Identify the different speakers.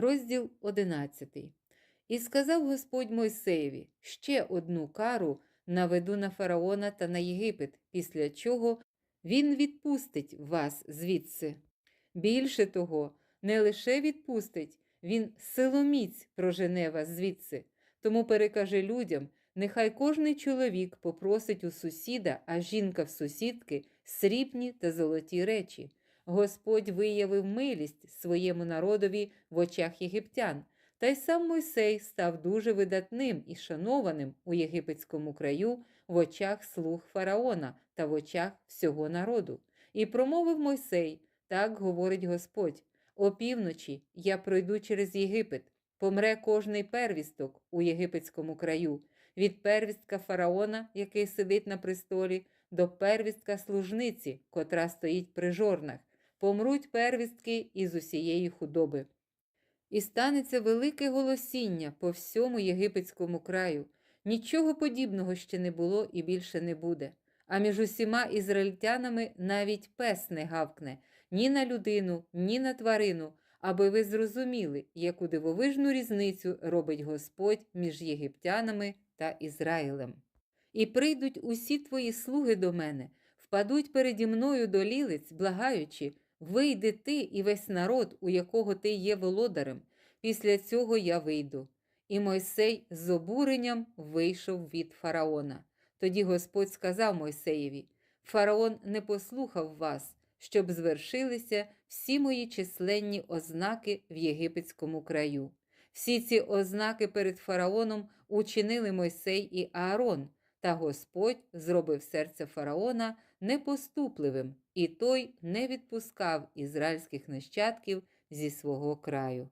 Speaker 1: Розділ 11. І сказав Господь Мойсеєві: ще одну кару наведу на фараона та на Єгипет, після чого він відпустить вас звідси. Більше того, не лише відпустить, він силоміць прожене вас звідси. Тому перекаже людям, нехай кожний чоловік попросить у сусіда, а жінка в сусідки срібні та золоті речі. Господь виявив милість своєму народові в очах єгиптян, та й сам Мойсей став дуже видатним і шанованим у єгипетському краю в очах слуг фараона та в очах всього народу. І промовив Мойсей: так говорить Господь: опівночі я пройду через Єгипет, помре кожний первісток у єгипетському краю, від первістка фараона, який сидить на престолі, до первістка служниці, котра стоїть при жорнах, помруть первістки із усієї худоби. І станеться велике голосіння по всьому єгипетському краю. Нічого подібного ще не було і більше не буде. А між усіма ізраїльтянами навіть пес не гавкне ні на людину, ні на тварину, аби ви зрозуміли, яку дивовижну різницю робить Господь між єгиптянами та Ізраїлем. І прийдуть усі твої слуги до мене, впадуть переді мною до лілиць, благаючи, вийди ти і весь народ, у якого ти є володарем. Після цього я вийду. І Мойсей з обуренням вийшов від фараона. Тоді Господь сказав Мойсеєві: Фараон не послухав вас, щоб звершилися всі мої численні ознаки в єгипетському краю. Всі ці ознаки перед фараоном учинили Мойсей і Аарон, та Господь зробив серце фараона непоступливим, і той не відпускав ізраїльських нащадків зі свого краю.